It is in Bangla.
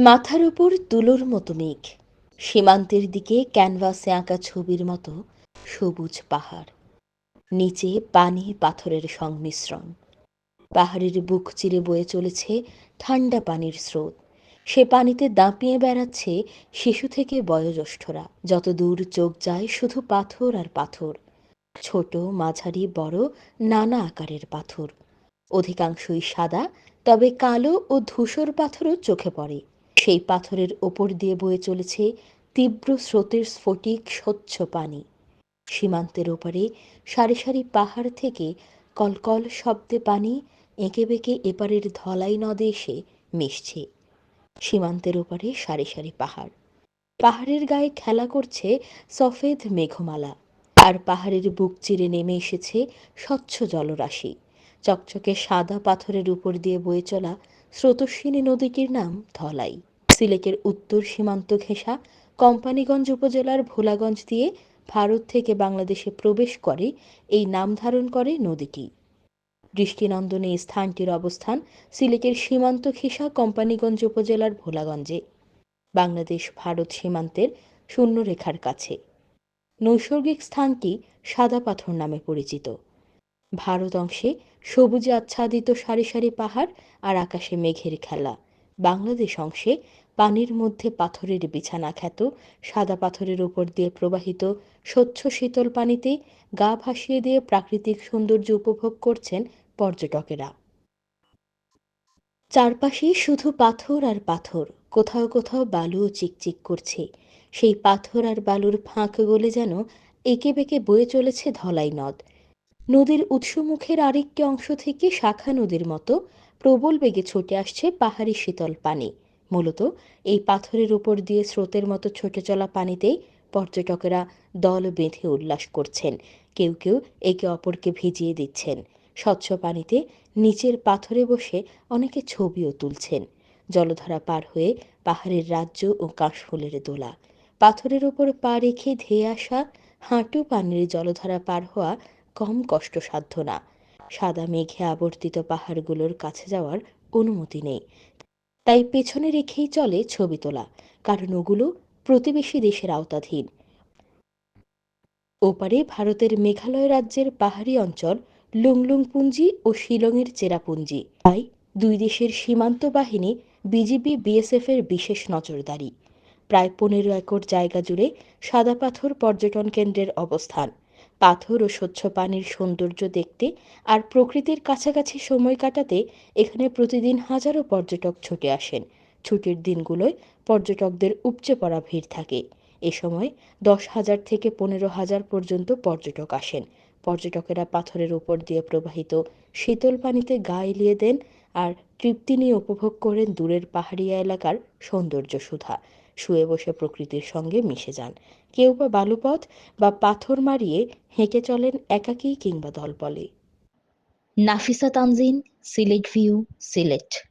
মাথার উপর তুলোর মতো মেঘ। সীমান্তের দিকে ক্যানভাসে আঁকা ছবির মতো সবুজ পাহাড়। নিচে পানি পাথরের সংমিশ্রণ। পাহাড়ের বুক চিরে বয়ে চলেছে ঠান্ডা পানির স্রোত। সে পানিতে দাঁপিয়ে বেড়াচ্ছে শিশু থেকে বয়োজ্যেষ্ঠরা। যত দূর চোখ যায় শুধু পাথর আর পাথর। ছোট, মাঝারি, বড়, নানা আকারের পাথর। অধিকাংশই সাদা, তবে কালো ও ধূসর পাথরও চোখে পড়ে। সেই পাথরের ওপর দিয়ে বয়ে চলেছে তীব্র স্রোতের স্ফটিক স্বচ্ছ পানি। সীমান্তের ওপারে সারি সারি পাহাড় থেকে কলকল শব্দে পানি এঁকে বেঁকে এপারের ধলাই নদে এসে মিশছে। সীমান্তের ওপারে সারি সারি পাহাড়। পাহাড়ের গায়ে খেলা করছে সফেদ মেঘমালা। আর পাহাড়ের বুক চিরে নেমে এসেছে স্বচ্ছ জলরাশি। চকচকে সাদা পাথরের উপর দিয়ে বয়ে চলা স্রোতস্বিনী নদীটির নাম ধলাই। সিলেটের উত্তর সীমান্ত ঘেঁষা কোম্পানিগঞ্জ উপজেলার ভোলাগঞ্জ দিয়ে ভারত থেকে বাংলাদেশে প্রবেশ করে, এই নাম ধারণ করে নদীটি। দৃষ্টিনন্দনে স্থানটির অবস্থান সিলেটের সীমান্ত ঘেঁষা কোম্পানিগঞ্জ উপজেলার ভোলাগঞ্জে। বাংলাদেশ ভারত সীমান্তের শূন্যরেখার কাছে। নৈসর্গিক স্থানটি সাদা পাথর নামে পরিচিত। ভারত অংশে সবুজে আচ্ছাদিত সারি সারি পাহাড় আর আকাশে মেঘের খেলা। বাংলাদেশ অংশে পানির মধ্যে পাথরের বিছানা খ্যাত, সাদা পাথরের ওপর দিয়ে প্রবাহিত, স্বচ্ছ শীতল পানিতে গা ভাসিয়ে দিয়ে প্রাকৃতিক সৌন্দর্য উপভোগ করছেন পর্যটকেরা। চারপাশে শুধু পাথর আর পাথর, কোথাও কোথাও বালুও চিকচিক করছে। সেই পাথর আর বালুর ফাঁক গলে যেন এঁকে বেঁকে বয়ে চলেছে ধলাই নদ। নদীর উৎসমুখের আরেকটি অংশ থেকে শাখা নদীর মতো প্রবল বেগে ছুটে আসছে পাহাড়ি শীতল পানি। মূলত এই পাথরের উপর দিয়ে স্রোতের মতো ছুটে চলা পানিতেই পর্যটকেরা দল বেঁধে উল্লাস করছেন। কেউ কেউ একে অপরকে ভিজিয়ে দিচ্ছেন। স্বচ্ছ পানিতে নিচের পাথরে বসে অনেকে ছবিও তুলছেন। জলধারা পার হয়ে পাহাড়ের রাজ্য ও কাশফুলের দোলা। পাথরের ওপর পা রেখে ধেয়ে আসা হাঁটু পানির জলধারা পার হওয়া কম কষ্টসাধ্য না। সাদা মেঘে আবর্তিত পাহাড়গুলোর কাছে যাওয়ার অনুমতি নেই। তাই পেছনে রেখেই চলে ছবি তোলা, কারণ ওগুলো প্রতিবেশী দেশের আওতাধীন। ওপারে ভারতের মেঘালয় রাজ্যের পাহাড়ি অঞ্চল, লুংলুংপুঞ্জি ও শিলংয়ের চেরাপুঞ্জি। তাই দুই দেশের সীমান্ত বাহিনী বিজিবি বিএসএফ এর বিশেষ নজরদারি। প্রায় পনেরো একর জায়গা জুড়ে সাদা পাথর পর্যটন কেন্দ্রের অবস্থান। পাথর ও স্বচ্ছ পানির সৌন্দর্য দেখতে আর প্রকৃতির কাছাকাছি সময় কাটাতে এখানে প্রতিদিন হাজারো পর্যটক ছুটে আসেন। ছুটির দিনগুলোয় পর্যটকদের উপচে পড়া ভিড় থাকে। এ সময় দশ হাজার থেকে পনেরো হাজার পর্যন্ত পর্যটক আসেন। পর্যটকেরা পাথরের উপর দিয়ে প্রবাহিত শীতল পানিতে গা এলিয়ে দেন আর তৃপ্তি নিয়ে উপভোগ করেন দূরের পাহাড়িয়া এলাকার সৌন্দর্য সুধা শুয়ে বসে প্রকৃতির সঙ্গে মিশে যান। কেউ বা বালুপথ বা পাথর মারিয়ে হেঁকে চলেন একাকী কিংবা দলবলে। নাফিসা তানজিন, সিলেট ভিউ, সিলেট।